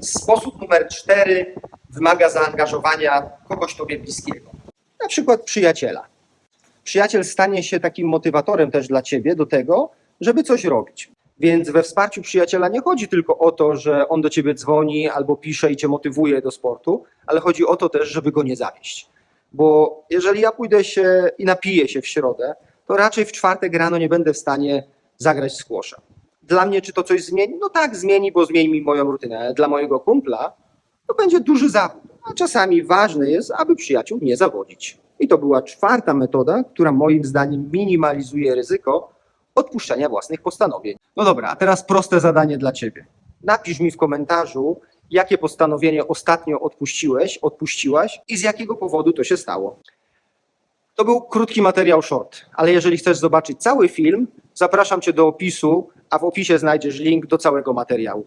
Sposób numer cztery wymaga zaangażowania kogoś tobie bliskiego, na przykład przyjaciela. Przyjaciel stanie się takim motywatorem też dla ciebie do tego, żeby coś robić. Więc we wsparciu przyjaciela nie chodzi tylko o to, że on do ciebie dzwoni albo pisze i cię motywuje do sportu, ale chodzi o to też, żeby go nie zawieść. Bo jeżeli ja pójdę się i napiję się w środę, to raczej w czwartek rano nie będę w stanie zagrać w squasha. Dla mnie czy to coś zmieni? No tak, zmieni, bo zmieni mi moją rutynę, dla mojego kumpla to będzie duży zawód. A czasami ważne jest, aby przyjaciół nie zawodzić. I to była czwarta metoda, która moim zdaniem minimalizuje ryzyko odpuszczania własnych postanowień. No dobra, a teraz proste zadanie dla ciebie. Napisz mi w komentarzu, jakie postanowienie ostatnio odpuściłeś, odpuściłaś i z jakiego powodu to się stało. To był krótki materiał short, ale jeżeli chcesz zobaczyć cały film, zapraszam cię do opisu, a w opisie znajdziesz link do całego materiału.